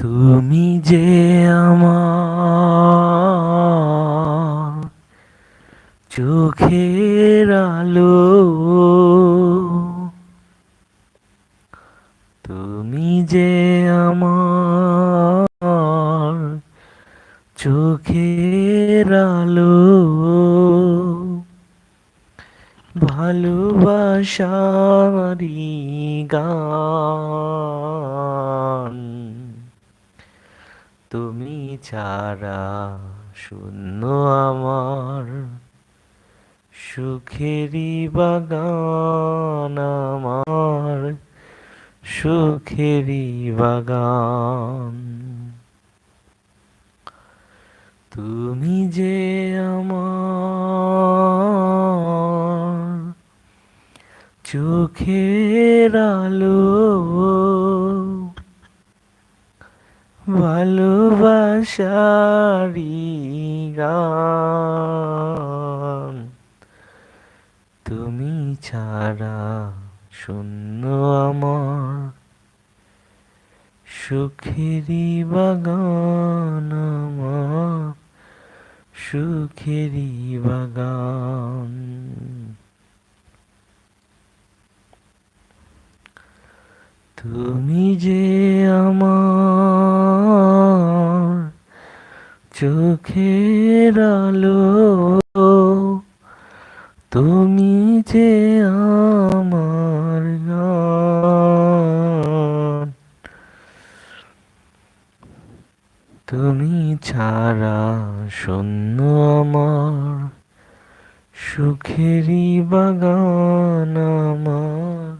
তুমি যে আমার চোখের আলো তুমি যে আমার চোখের আলো ভালোবাসারি গান। তুমি ছাড়া শূন্য আমার। সুখেরই বাগান আমার সুখেরই বাগান। তুমি যে আমার চোখের আলো। ভালোবাসারি তুমি ছাড়া শূন্য আমার। সুখেরই বাগান আমার। সুখেরই বাগান। তুমি যে আমার চোখের আলো, তুমি যে আমার গান, তুমি ছাড়া শূন্য আমার সুখেরই বাগান আমার।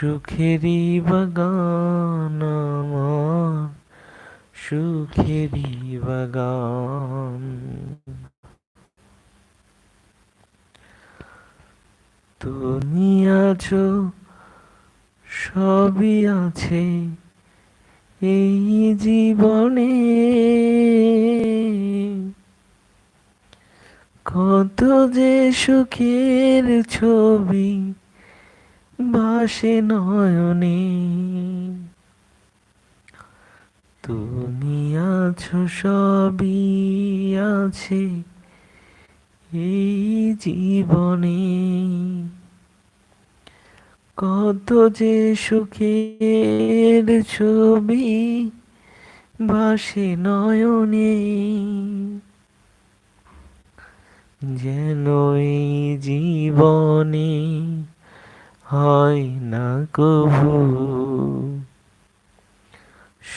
সুখেরই বাগান আমার, সুখেরই বাগান। তুমি আছো, সবই আছে এই জীবনে। কত যে সুখের ছবি বাসে নয়নে। তুমি আছো, সবই আছে এই জীবনে। কত যে সুখের ছবি ভাসে নয়নে। যেন এই জীবনে হয় না কভু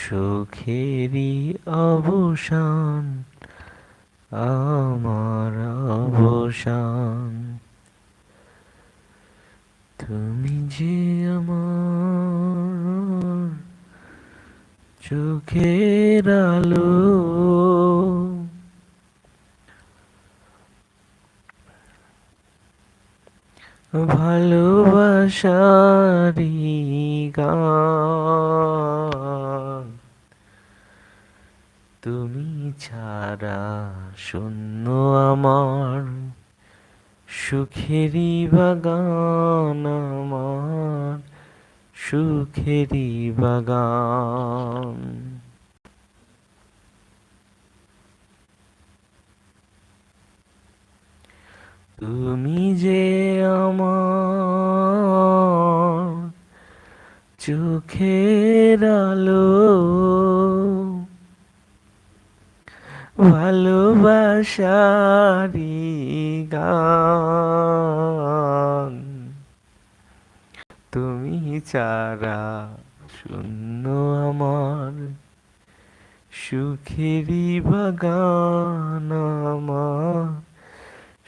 সুখেরই অবসান আমার অবসান। তুমি যে আমার চোখের আলো ভালোবাসারি গান। তুমি ছাড়া শূন্য আমার সুখেরই বাগান আমার সুখেরই বাগান। তুমি যে আমার চোখের আলো ভালোবাসারি গান তুমি চারা শূন্য আমার সুখেরই বাগান আমার।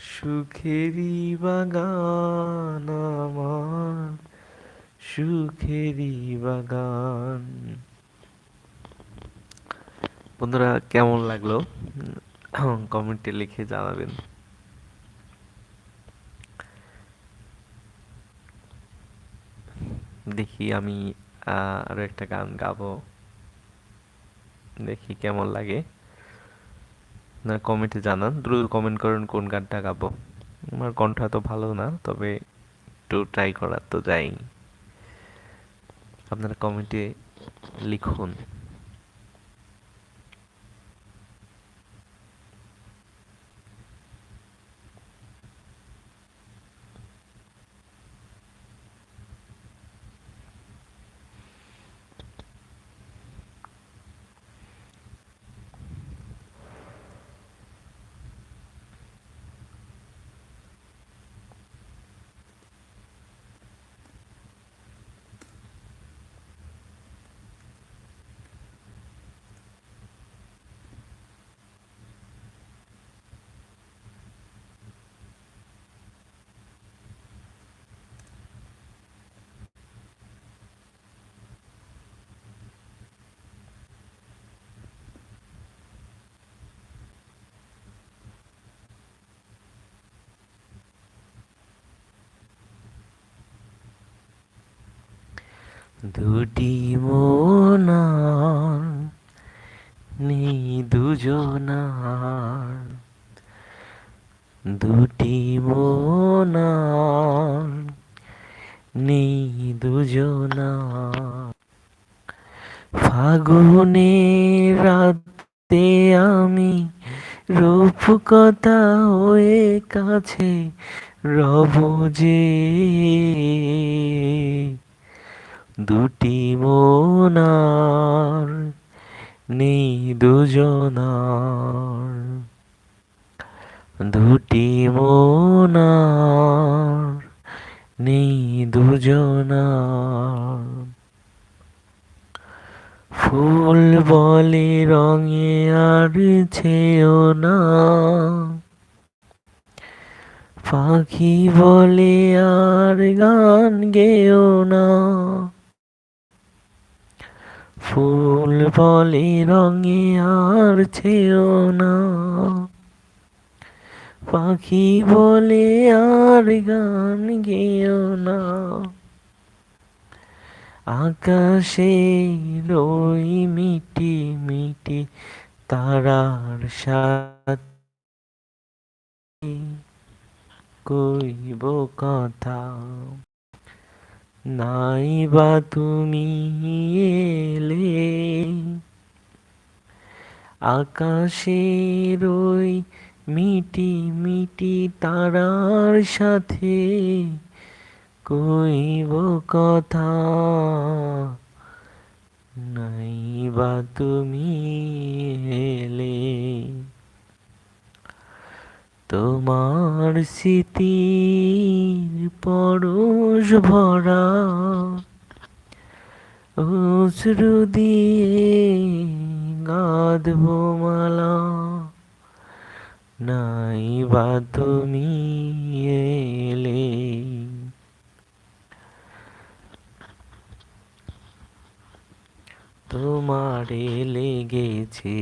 সুখেরই বাগান আমার, সুখেরই বাগান। বন্ধুরা, কেমন লাগল? কমেন্টে লিখে জানাবেন। দেখি আমি আরও একটা গান গাবো। দেখি কেমন লাগে। না কমেন্টে জানান। দ্রুত কমেন্ট করেন কোন গানটা গাবো। আমার কণ্ঠ এত ভালো না, তবে একটু ট্রাই করার তো যাই। আপনারা কমেন্টে লিখুন। দুটি মনার, নেই দুজনার। দুটি মনার, নেই দুজনার। ফাগুনের রাতে আমি রূপকথা হয়ে কাছে রব যে দুটি মনার নেই দুজনার। দুটি মনার নেই দুজনার। ফুল বলে রঙে আর ছেও না। পাখি বলে আর গান গেও না। ফুল বলে রঙে আর ছেও না। পাখি বলে আর গান গেও না। আকাশে রই মিটি মিটি তারার সাথে কইব কথা। নাই বা তুমি এলে আকাশে রই মিটি মিটি তারার সাথে কইব কথা। নাই বা তুমি এলে তোমার স্মৃতির পরশ ভরা অশ্রু দিয়ে গাধব মালা। নাই বা তুমি এলে। তোমারে লেগেছে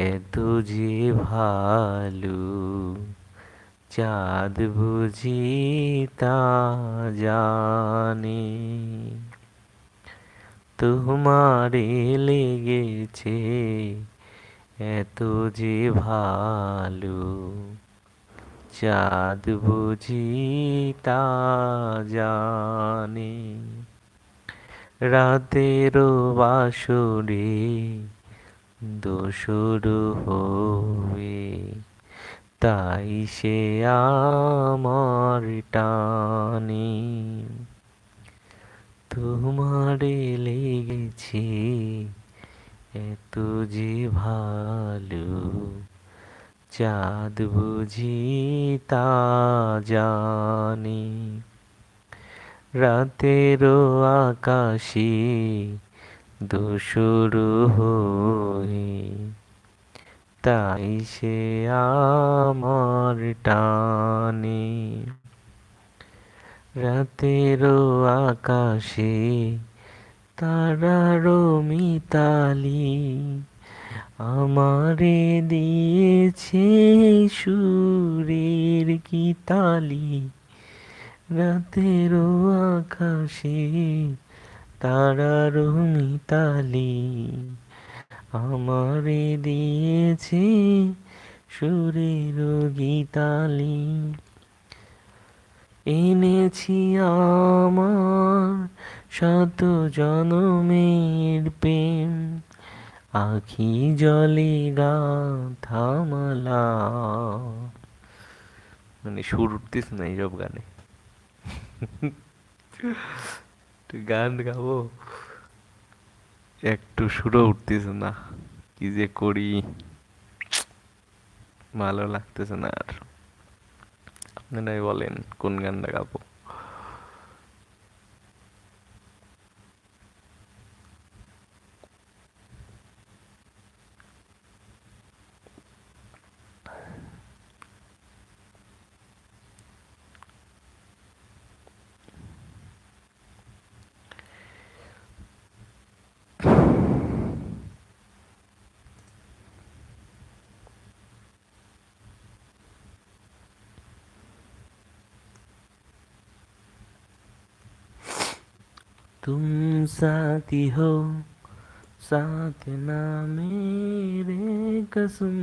এত যে ভালো, চাঁদ বুঝি তা জানে। তোমারে লেগেছে এত যে ভালো, চাঁদ বুঝি তা জানে। রাতেরও বাসরে দোসরু হবে। তাই সে আমার টানে। তোমারে লেগেছে এত যে ভালো চাঁদ বুঝি তা জানি। রাতেরও আকাশে দুশুরু হয়ে তাই সে আমার টানে। রাতেরও আকাশে তারারও মিতালি আমারে দিয়েছে সুরের গীতালি। রাতেরও আকাশে তারারও মিতালি আমারে দিয়েছে সুরের গীতালি এনেছি আমার শত জনমের প্রেম, আখি জলে গা থামালা মানে সুর উঠতেছে না এইসব গানে। গান গাবো? একটু সুরও উঠতেছে না। কি যে করি? ভালো লাগতেছে না আর। আপনারাই বলেন, কোন গানটা গাবো? तुम साथी हो, साथ ना मेरे कसम,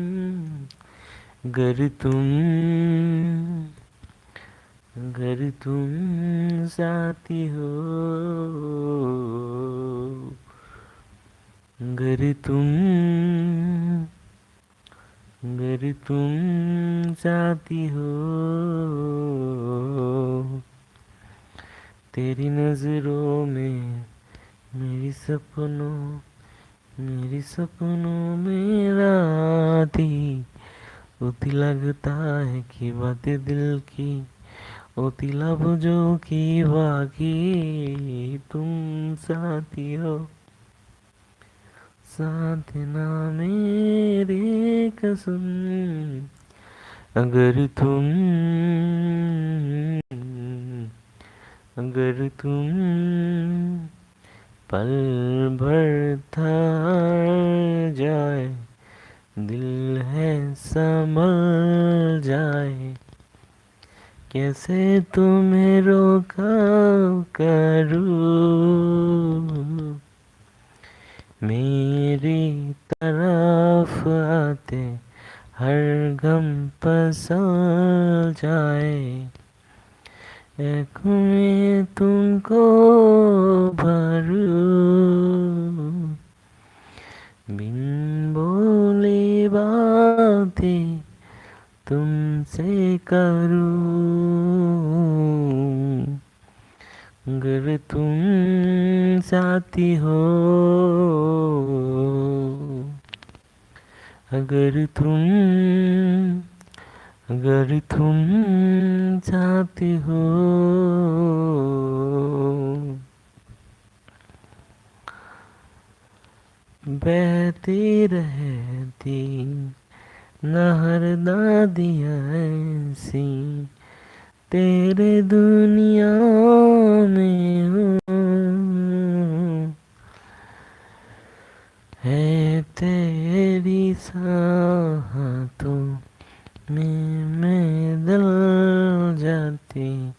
गर तुम गर तुम साथी हो, गर तुम गर तुम साथी हो। तेरी नज़रों में मेरी सपनों मेरी सपनों में राती होती लगता है कि बातें दिल की, होती लफ्जों की बाकी। तुम साथी हो साथ ना मेरे कसम, अगर तुम अगर तुम पल भर था जाए, दिल है संभल जाए, कैसे तुम्हें रोका करूँ? मेरी तरफ़ आते हर गम पसल जाए में तुमको भरूं। बिन बोले बातें तुमसे करूँ। अगर तुम साथी हो अगर तुम अगर तुम साथी हो। बहती रहती, नहर दादियाँ ऐसी तेरे दुनिया में हूँ। है तेरी साहतों में मैं दल जाती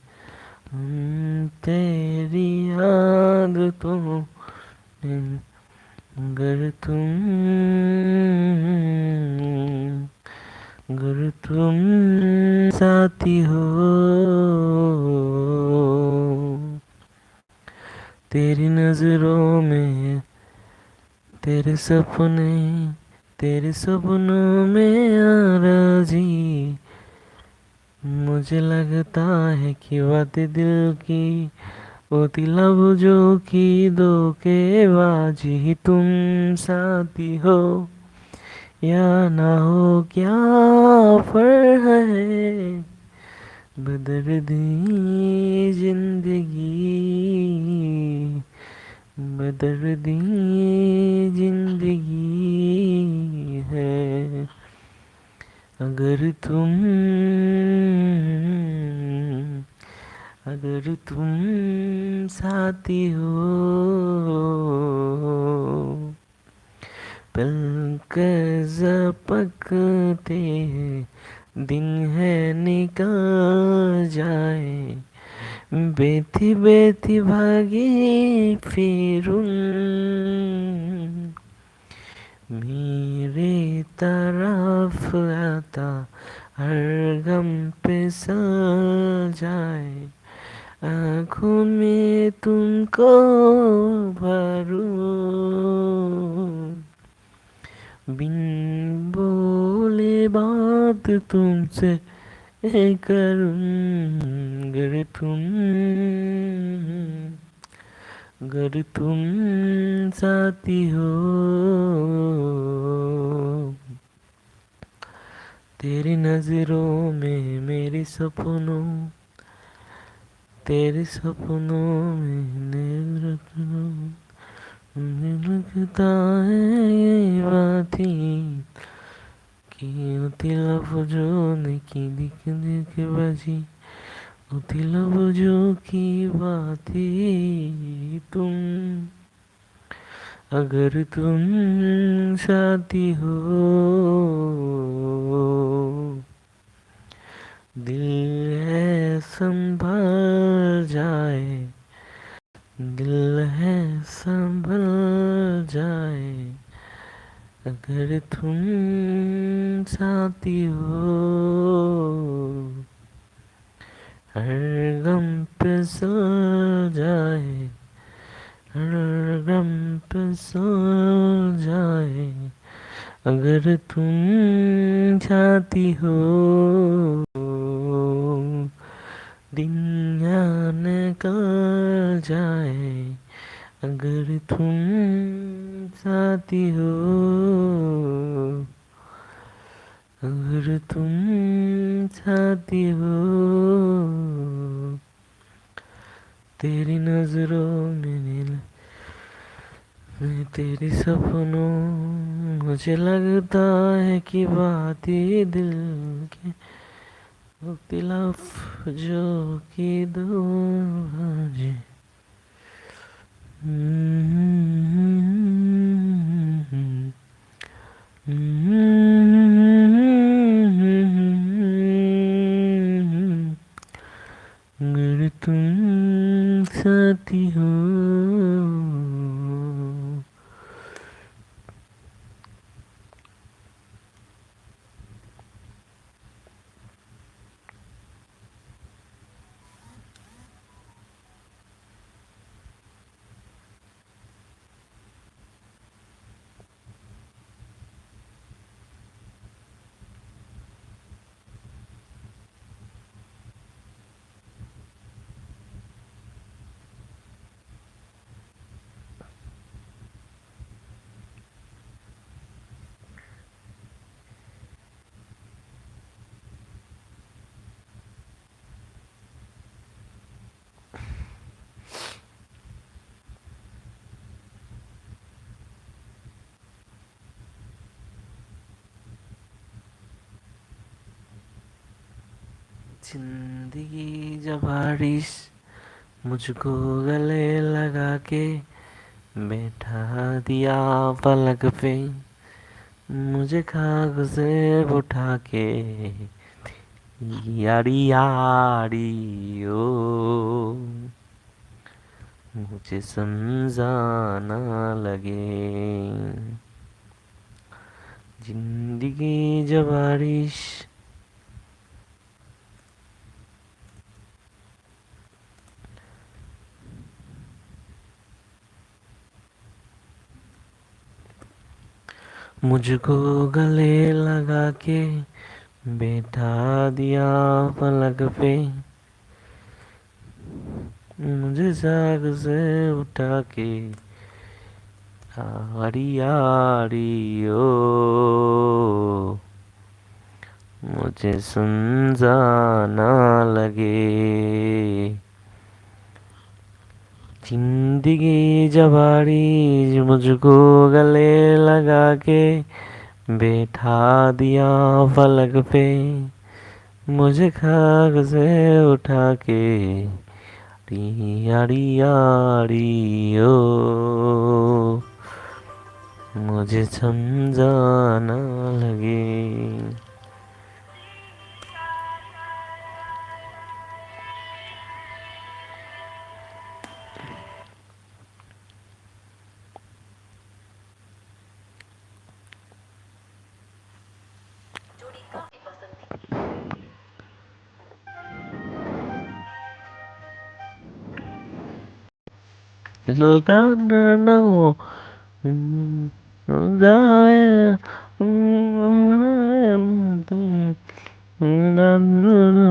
तेरी आदतों में अगर तुम अगर तुम साथी हो। तेरी नज़रों में, तेरे सपने तेरे सपनों में आराजी। मुझे लगता है कि बातें दिल की होती लफ्जों की दो के बाजी तुम साथी हो या ना हो, क्या फर है? बदर दी ज़िंदगी। बदर दी ज़िंदगी है। अगर तुम अगर तुम साथी हो पलक झपकते हैं, दिन है निकल जाए। बेथी बेथी भागी फिर उन मेरे तरफ आता हर गम पे सल जाए आँखों में तुमको भरूं बिन बोले बात तुमसे करूं अगर तुम अगर तुम साथी हो। तेरी नज़रों में मेरे सपनों, तेरे सपनों में लगता है ये की बजी। दिल बुझो की बातें तुम। अगर तुम साथी हो, दिल है संभल जाए, दिल है संभल जाए। अगर तुम साथी हो हर गम पे सो जाए हर गम पे सो जाए अगर तुम चाहती हो दिन यहाँ निकल जाए अगर तुम साथी हो अगर तुम चाहती हो, तेरी नज़रों में नील, मैं तेरी सपनों, मुझे लगता है कि बात ही दिल के मुख्तलिफ़ जो की दो बाजे अगर तुम साथी हो। ज़िंदगी जब बारिश मुझको गले लगा के बैठा दिया पलक पे, मुझे खाक से उठा के, यारी यारी, ओ। मुझे समझाना लगे, ज़िंदगी जब बारिश मुझको गले लगा के बैठा दिया पलक पे। मुझे जाग से उठा के, आड़ी आड़ी, ओ। मुझे सुन जाना लगे। जिंदगी जबाड़ी मुझको गले लगा के बैठा दिया फलक पे मुझे खाक से उठा के यारी यारी ओ मुझे समझाना लगे There's no thunder, no. I'm dying. I'm dying. I'm dying.